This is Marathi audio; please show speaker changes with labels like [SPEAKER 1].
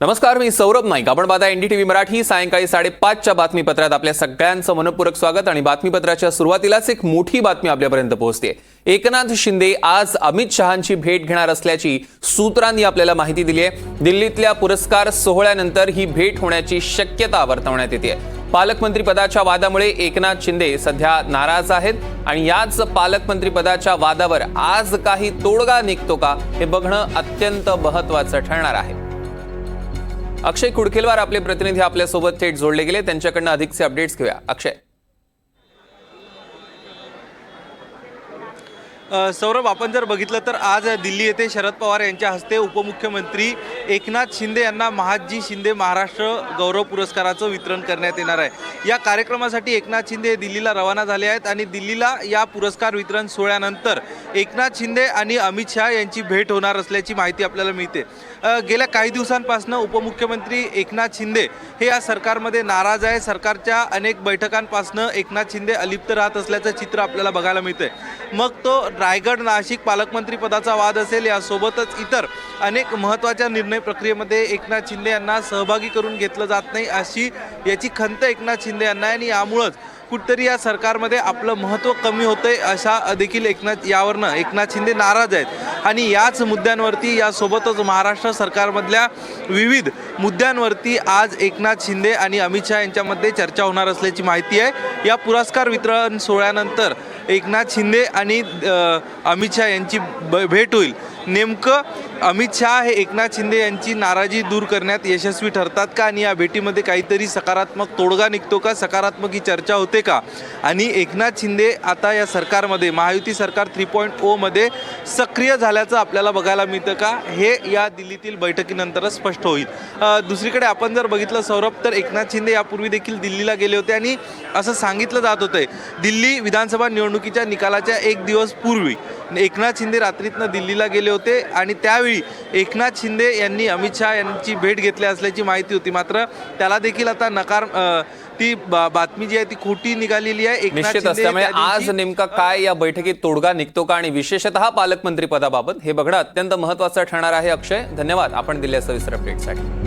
[SPEAKER 1] नमस्कार मी सौरभ नाईक. आपण पाहता एनडीटीव्ही मराठी. सायंकाळी साडेपाचच्या बातमीपत्रात आपल्या सगळ्यांचं मनपूरक स्वागत आणि बातमीपत्राच्या सुरुवातीलाच एक मोठी बातमी आपल्यापर्यंत पोहोचते. एकनाथ शिंदे आज अमित शहांची भेट घेणार असल्याची सूत्रांनी आपल्याला माहिती दिली आहे. दिल्लीतल्या पुरस्कार सोहळ्यानंतर ही भेट होण्याची शक्यता वर्तवण्यात येते. पालकमंत्री पदाच्या वादामुळे एकनाथ शिंदे सध्या नाराज आहेत आणि याच पालकमंत्री पदाच्या वादावर आज काही तोडगा निघतो का हे बघणं अत्यंत महत्वाचं ठरणार आहे. अक्षय कुडकेलवार आपले प्रतिनिधी आपल्यासोबत थेट जोडले गेले. त्यांच्याकडनं अधिकचे अपडेट्स घेऊया. अक्षय.
[SPEAKER 2] सौरभ आपण जर बघितलं तर आज दिल्ली येथे शरद पवार यांच्या हस्ते उपमुख्यमंत्री एकनाथ शिंदे यांना महादजी शिंदे महाराष्ट्र गौरव पुरस्काराचं वितरण करण्यात येणार आहे. या कार्यक्रमासाठी एकनाथ शिंदे हे दिल्लीला रवाना झाले आहेत आणि दिल्लीला या पुरस्कार वितरण सोहळ्यानंतर एकनाथ शिंदे आणि अमित शहा यांची भेट होणार असल्याची माहिती आपल्याला मिळते. गेल्या काही दिवसांपासून उपमुख्यमंत्री एकनाथ शिंदे हे या सरकारमध्ये नाराज आहे सरकारच्या अनेक बैठकांपासून एकनाथ शिंदे अलिप्त राहत असल्याचं चित्र आपल्याला बघायला मिळतंय. मग तो रायगड नाशिक पालकमंत्री पदाचा वाद असेल यासोबतच इतर अनेक महत्त्वाच्या निर्णय प्रक्रियेमध्ये एकनाथ शिंदे यांना सहभागी करून घेतलं जात नाही अशी याची खंत एकनाथ शिंदे यांना आहे. आणि यामुळंच कुठतरी या सरकारमध्ये आपलं महत्त्व कमी होतंय अशा देखील एकनाथ यावरनं एकनाथ शिंदे नाराज आहेत. आणि याच मुद्द्यांवरती यासोबतच महाराष्ट्र सरकारमधल्या विविध मुद्द्यांवरती आज एकनाथ शिंदे आणि अमित शहा यांच्यामध्ये चर्चा होणार असल्याची माहिती आहे. या पुरस्कार वितरण सोहळ्यानंतर एकनाथ शिंदे आणि अमित शहा यांची ब भेट होईल. नेमकं अमित शहा हे एकनाथ शिंदे यांची नाराजी दूर करण्यात यशस्वी ठरतात का? आणि या भेटीमध्ये काहीतरी सकारात्मक तोडगा निघतो का? सकारात्मक ही चर्चा होते का? आणि एकनाथ शिंदे आता या सरकारमध्ये महायुती सरकार थ्री पॉईंट ओमध्ये सक्रिय झाल्याचं आपल्याला बघायला मिळतं का? हे या दिल्लीतील बैठकीनंतरच स्पष्ट होईल. दुसरीकडे आपण जर बघितलं सौरभ तर एकनाथ शिंदे यापूर्वी देखील दिल्लीला गेले होते आणि असं सांगितलं जात होतं. दिल्ली विधानसभा निवडणुकीच्या निकालाच्या एक दिवस पूर्वी एकनाथ शिंदे रात्रीतनं दिल्लीला गेले होते आणि त्यावेळी एकनाथ शिंदे यांनी अमित शहा यांची भेट घेतली असल्याची माहिती होती. मात्र त्याला देखील आता नकार ती बातमी जी आहे ती खोटी निघालेली आहे.
[SPEAKER 1] निश्चित
[SPEAKER 2] दिवशी-
[SPEAKER 1] आज नेमका काय या बैठकीत तोडगा निघतो का आणि विशेषतः पालकमंत्री पदाबाबत हे बघणं अत्यंत महत्वाचं ठरणार आहे अक्षय. धन्यवाद. आपण दिलेल्या सविस्तर अपडेटसाठी